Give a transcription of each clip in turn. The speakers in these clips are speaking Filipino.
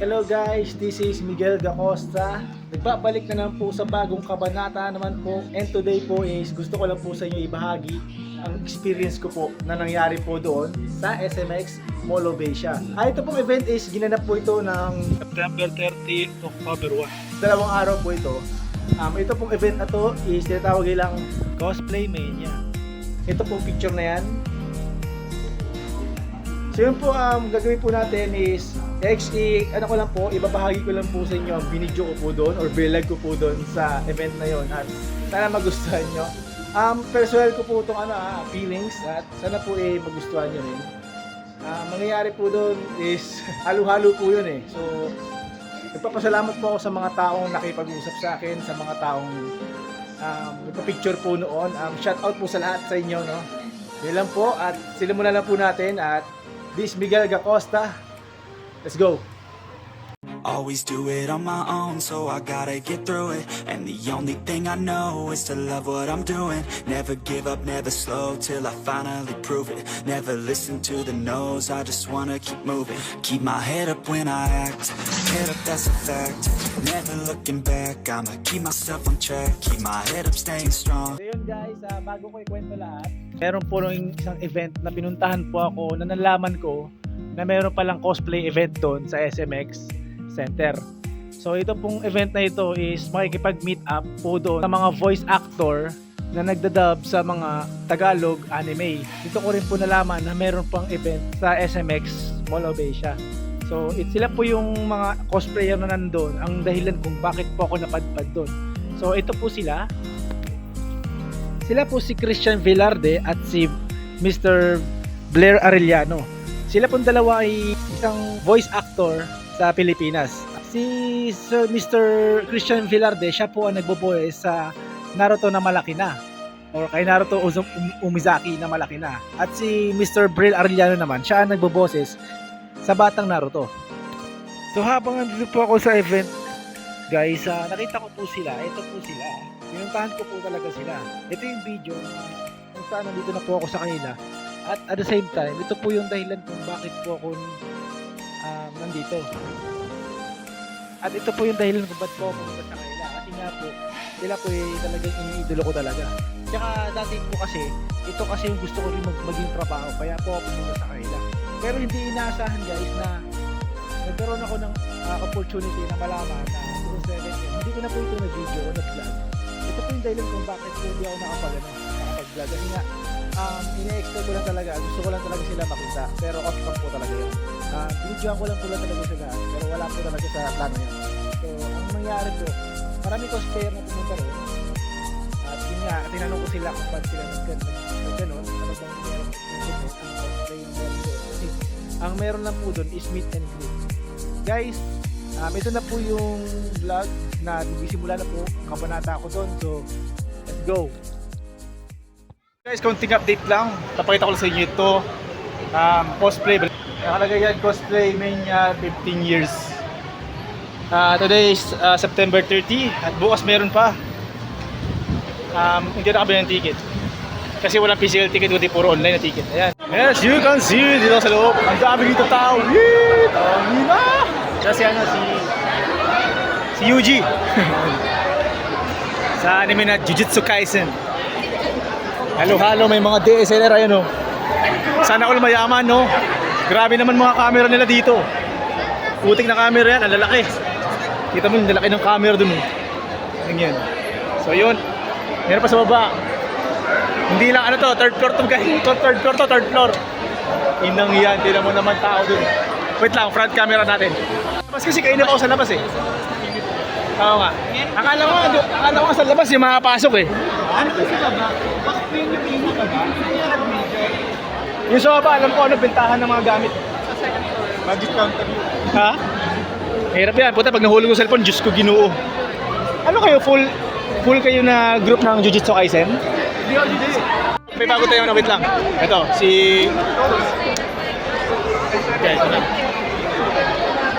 Hello guys, this is Miguel Gacosta. Nagbabalik na naman po sa bagong kabanata naman po. And today po is gusto ko lang po sa inyo ibahagi ang experience ko po na nangyari po doon sa SMX Mall of Asia. Ah, ito pong event is ginanap po ito ng September 30 October 1. Dalawang araw po ito. Um, ito pong event na to is tinatawag nilang Cosplay Mania. Ito pong picture na yan. So yun po, um, gagawin po natin is, XE, ano ko lang po, ibabahagi ko lang po sa inyo ang binidyo ko po doon or vlog ko po doon sa event na yon at sana magustuhan nyo. Um, personal ko po itong ano, ah, feelings at sana po eh magustuhan nyo rin. Ah, mangyayari po doon is halo-halo po yun eh. So, nagpapasalamat po ako sa mga taong nakipag-usap sa akin, sa mga taong um, nagpa-picture po noon. Um, shout out po sa lahat sa inyo, no? Yun lang po at silimulan lang po natin at this Miguel Gacosta. Let's go! Always do it on my own, so I gotta get through it. And the only thing I know is to love what I'm doing. Never give up, never slow till I finally prove it. Never listen to the no's, I just wanna keep moving. Keep my head up when I act, head up, that's a fact. Never looking back, I'ma keep myself on track. Keep my head up, staying strong. So yun guys, ah, bago ko ikwento lahat, meron po isang event na pinuntahan po ako na nalaman ko na meron palang cosplay event doon sa SMX Center. So ito pong event na ito is makikipag-meet up po doon sa mga voice actor na nagdadub sa mga Tagalog anime. Dito ko rin po nalaman na meron pang event sa SMX Mall of Asia. So it, sila po yung mga cosplayer na nandun ang dahilan kung bakit po ako napadpad doon. So ito po sila. Sila po si Christian Villarde at si Mr. Blair Arellano. Sila pong dalawa ay isang voice actor sa Pilipinas. Si Sir Mr. Christian Villarde, siya po ang nagboboy sa Naruto na malaki na or kay Naruto Um- Umizaki na malaki na. At si Mr. Brill Arellano naman, siya ang nagboboses sa Batang Naruto. So habang nandito po ako sa event, guys, ah, nakita ko po sila. Ito po sila. Pinuntahan ko po talaga sila. Ito yung video na kung saan nandito na po ako sa kanila. At at the same time, ito po yung dahilan kung bakit po ako um, nandito. At ito po yung dahilan kung bakit po ako pumunta sa kanila. Kasi nga po, sila po eh, talagang iniidolo ko talaga. Tsaka dati po kasi, ito kasi yung gusto ko rin mag maging trabaho. Kaya po ako pumunta sa kanila. Pero hindi inaasahan guys na nagkaroon ako ng ah, opportunity na malaman na doon sa. Hindi ko na po ito na video o na vlog. Ito po yung dahilan kung bakit hindi ako ano, nakapag-vlog. Kasi nga, um, ine-expect ko lang talaga, gusto ko lang talaga sila makita. Pero off cam po talaga yun. Uh, videoan ko lang po lang talaga sila. Pero wala po talaga sa plano yun. So, ang nangyari po, marami cosplayer na pumunta rin. At yun nga, tinanong ko sila kung ba't sila nag- nag- ganon. Ano bang meron ang cosplay meron. Kasi, ang meron lang po doon is meet and greet. Guys, um, ito na po yung vlog na nagsisimula na po kabanata ko doon. So, let's go! Guys, konting update lang. Tapakita ko lang sa inyo ito. Um, cosplay. Nakalagay yan, cosplay mania 15 years. Ah, today is ah, September 30 at bukas meron pa. Um, hindi na kabili ng ticket. Kasi walang physical ticket, kundi puro online na ticket. Ayan. Yes, you can see dito sa loob. Ang dami dito tao. Yee! Dami na! Kasi ano, si... Si Yuji. sa anime na Jujutsu Kaisen. Halo-halo, may mga DSLR ayan oh. Sana all mayaman no. Grabe naman mga camera nila dito. Putik na camera yan, ang lalaki. Kita mo yung lalaki ng camera dun oh. Yan yan. So yun. Meron pa sa baba. Hindi lang ano to, third floor to guys. Third floor to, third floor. Inang yan, tira mo naman tao dun. Wait lang, front camera natin. Labas kasi kainin ako sa labas eh. Oo nga. Akala ko, nga- akala ko nga sa labas yung makapasok eh. Ano kasi ba ba? Bakit yung pinaka ba? Ano yung nag-major? Yung sa baba, alam ko ano bentahan ng mga gamit. Sa second floor. Mag-discounter yun. Ha? Hirap yan. Puta, pag nahulog yung cellphone, Diyos ko ginoo. Ano kayo, full full kayo na group ng Jujutsu Kaisen? Hindi ako hindi. May bago tayo na wait lang. Ito, si... Okay, ito na.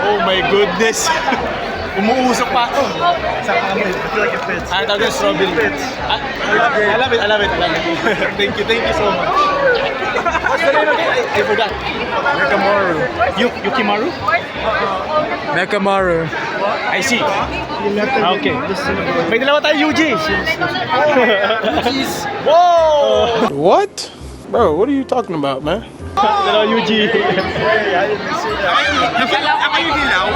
Oh my goodness. Umuusok pa ako. Sa kami, I feel like it fits. Ano tawag yun? Strawberry. Ah, I love it. I love it. I love it. I love it. thank you. Thank you so much. What's the name again? I, I forgot. Nakamura. Yu Yukimaru? Mekamaru. I see. Okay. May dalawa tayo UG. Whoa! What? Bro, what are you talking about, man? Dalawa UG. Nakala ako yung hilaw.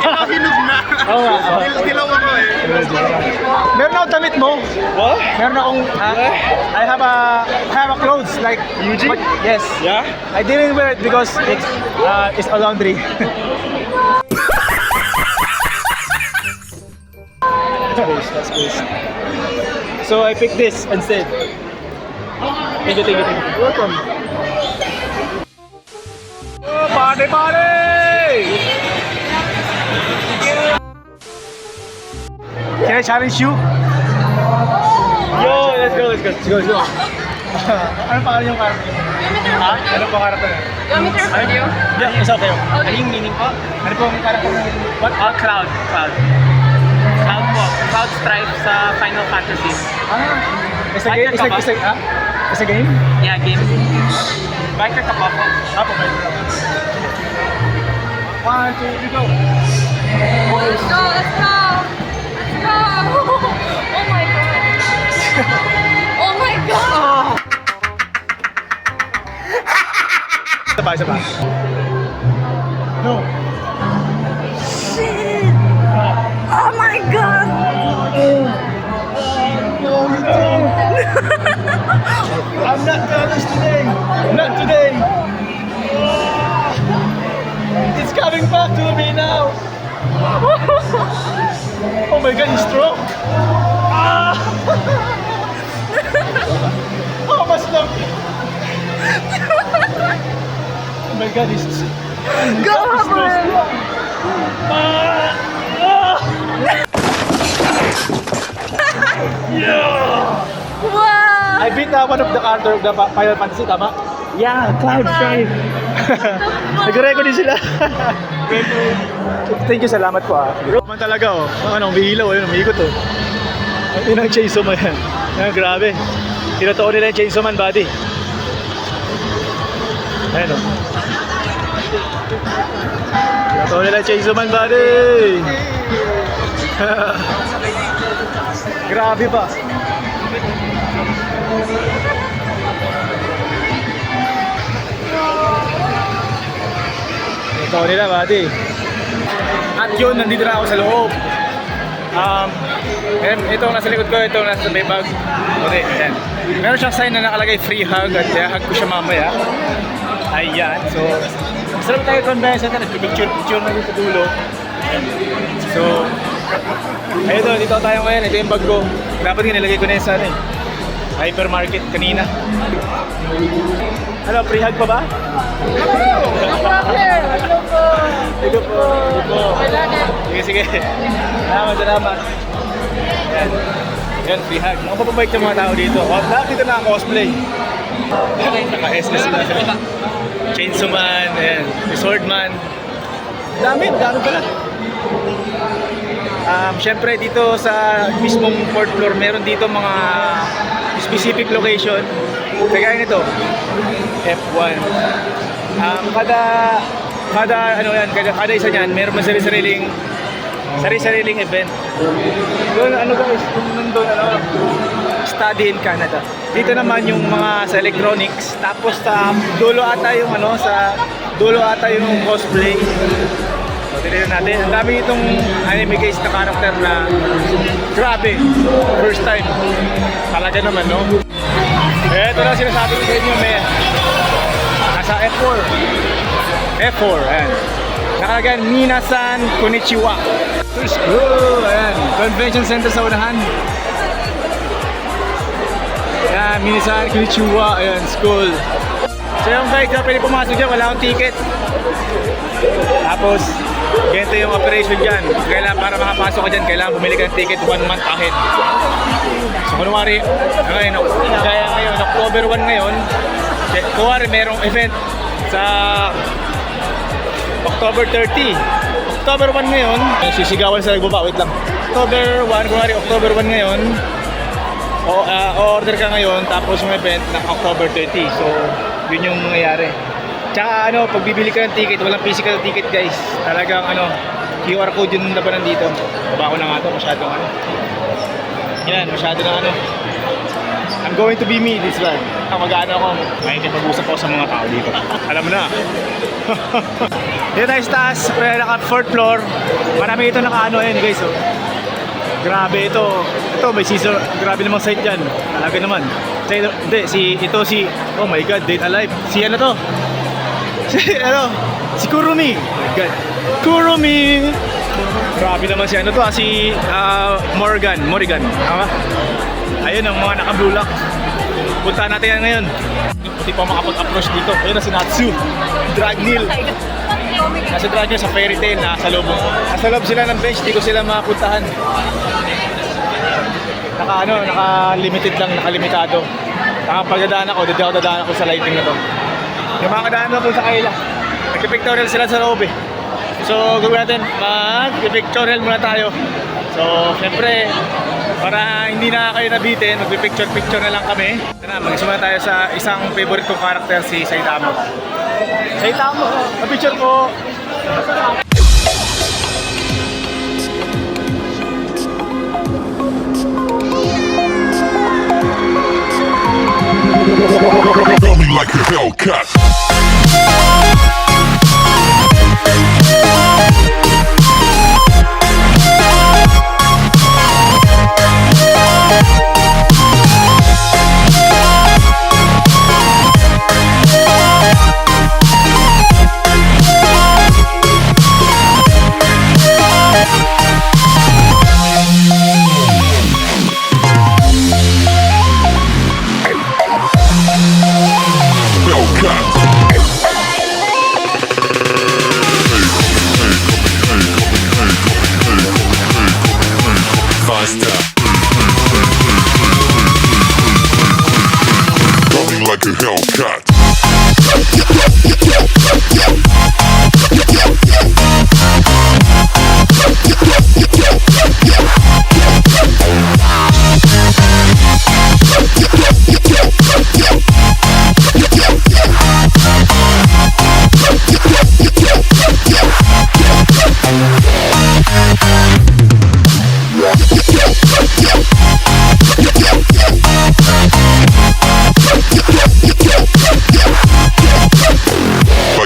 Ikaw hinog na. Oo nga. oo. Hilaw ako eh. Meron ako damit mo. What? Meron akong, ah, I have a, I have a clothes like UG? yes. Yeah? I didn't wear it because it's, uh, it's a laundry. Space, that's space. So I picked this instead. Thank you, thank you, thank you. Welcome. Oh, party, party! Can I challenge you? Yo, let's go, let's go, let's go, let's go. ano pangalan yung character? Ha? Ano pong character? You want me to record you? Yeah, isa kayo. Okay. Ano yung meaning po? Ano pong character? What? Oh, Cloud. Cloud. Cloud po. Cloud Strife sa Final Fantasy. Ah, is a game? Biker Is ka a, ba? is a? Is a game? Yeah, game. Biker ka pa po. Ah, po, kayo. One, two, three, go. Let's go, let's go. Let's go. Oh my god. Oh my god. Isa pa. No. Not nervous today. Not today. It's coming back to me now. oh my god, he's strong. Oh, mas lang. oh my god, he's, Go, Robert. strong. Ah. I beat uh, one of the character of the Pa- Final Fantasy, tama? Yeah, Cloud Strife. Nag-record din sila. Thank you, salamat po ah. Man talaga oh. Ang ano, umihilaw, ayun, umiikot oh. Ang inang chainsaw man yan. Ah, grabe. Tinotoo nila yung chainsaw man body. Ayun oh. Tinotoo nila yung chainsaw man body. grabe ba? Ito nila, buddy. At yun, nandito na ako sa loob. Um, ito ang nasa likod ko, ito ang nasa may bag. Okay, ayan. Meron siyang sign na nakalagay free hug at kaya hug ko siya mamaya. Ayan, so sarap tayo convention na nagpipicture picture na dito dulo. So, ayun dito tayo ngayon, ito yung bag ko. Dapat nga nilagay ko na yun sa ano eh. Hypermarket kanina. Ano, free hug pa ba? No problem. Hello po. Sige po. Sige po. Sige, sige. Salamat, salamat. Yan. Yan, free hug. Ang papabait ng mga tao dito. Oh, nakita na ang cosplay. Naka-SS na sila. Chainsaw Man, ayan. May Swordman. Dami, dami pala. Um, Siyempre dito sa mismong fourth floor, meron dito mga specific location. Kagaya nito, F1. Um, kada kada ano yan, kada, kada isa niyan, meron man sarili-sariling sarili-sariling event. Doon ano guys, kung nandun ano, study in Canada. Dito naman yung mga sa electronics, tapos sa dulo ata yung ano, sa dulo ata yung cosplay. So, tignan natin. Ang dami itong anime guys na karakter na grabe. First time. Talaga naman, no? Eh, ito na sinasabi ko sa inyo, may nasa F4. F4, ayan. Nakalagyan, Minasan Konnichiwa. First go, ayan. Convention Center sa unahan. Ayan, Minasan Konnichiwa, ayan, school. So yung guys, na pwede pumasok dyan, wala akong ticket. Tapos, ganito yung operation dyan. Kailangan para makapasok ka dyan, kailangan bumili ka ng ticket one month ahead. So, kunwari, ngayon, kaya ngayon, October 1 ngayon, kunwari merong event sa October 30. October 1 ngayon, sisigawan sa nagbaba, wait lang. October 1, kunwari October 1 ngayon, o, ah, order ka ngayon, tapos yung event ng October 30. So, yun yung mangyayari. Tsaka ano, pag bibili ka ng ticket, walang physical ticket guys. Talagang ano, QR code yung labanan dito. Baba ko na nga to, masyadong ano. Yan, masyado na ano. I'm going to be me this one. Ang mag-ano ako, may mag-usap ako sa mga tao dito. Alam mo na. dito tayo sa taas, pre, naka fourth floor. Marami ito naka ano yun guys. Oh. Grabe ito. Ito may season. Grabe namang site dyan. Talaga naman. Sa hindi, si, ito si, oh my god, Dead Alive. Si ano to? Si ano? Si Kurumi. Oh my god. Kurumi! Grabe naman si ano to, ah, si ah, Morgan. Morgan. Tama? Ayun ang mga naka-blue lock. Puntahan natin yan ngayon. Pati pa makapag-approach dito. Ayun na si Natsu. Dragnil. Nasa Dragnil sa fairy tale na sa loob. Nasa loob sila ng bench, di ko sila makapuntahan. Naka ano, naka limited lang, naka limitado. Naka pagdadaan ako, dito ako dadaan ako sa lighting na to. Yung mga kadaan ako sa kaila. Nagpipictorial sila sa loob eh. So, gawin natin, mag-pictorial muna tayo. So, syempre, para hindi na kayo nabitin, magpipicture-picture na lang kami. Tara, mag-isuma tayo sa isang favorite kong karakter, si Saitama. Saitama, na-picture ko. Like a. Hellcat.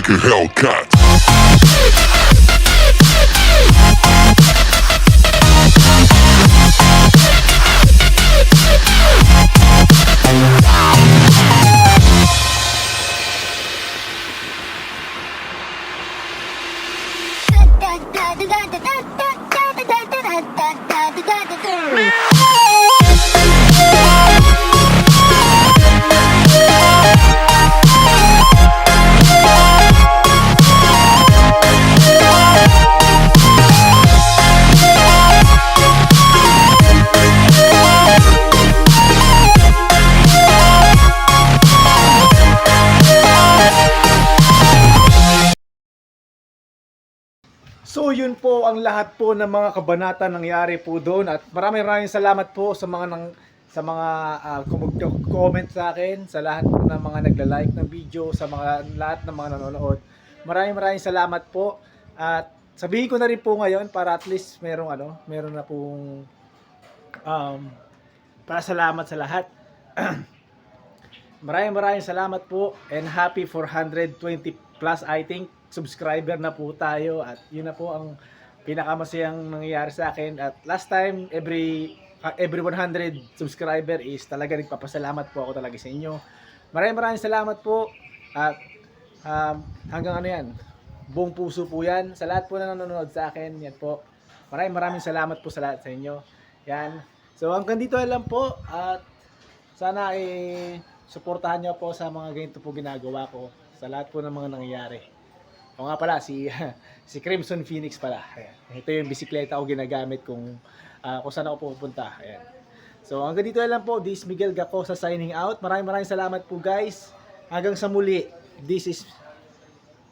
Like a Hellcat. So yun po ang lahat po ng mga kabanata nangyari po doon at maraming maraming salamat po sa mga nang sa mga kumug- comment sa akin, sa lahat po ng mga nagla-like ng video, sa mga lahat ng mga nanonood. Maraming maraming salamat po at sabihin ko na rin po ngayon para at least merong ano, meron na pong um, para salamat sa lahat. Maraming maraming salamat po and happy 420 plus I think subscriber na po tayo. At yun na po ang pinakamasayang nangyayari sa akin. At last time every every 100 subscriber is talaga nagpapasalamat po ako talaga sa inyo. Maraming maraming salamat po. At um, hanggang ano yan? Buong puso po yan. Sa lahat po na nanonood sa akin yan po. Maraming maraming salamat po sa lahat sa inyo. Yan. So hanggang dito lang po. At sana ay suportahan niyo po sa mga ganito po ginagawa ko sa lahat po ng mga nangyayari. O nga pala, si, si Crimson Phoenix pala. Ayan. Ito yung bisikleta ko ginagamit kung, ah, kung saan ako pupunta. Ayan. So hanggang dito lang po. This is Miguel Gaco sa signing out. Maraming maraming salamat po guys. Hanggang sa muli. This is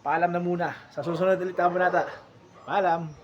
paalam na muna. Sa susunod ulit ang banata. Paalam.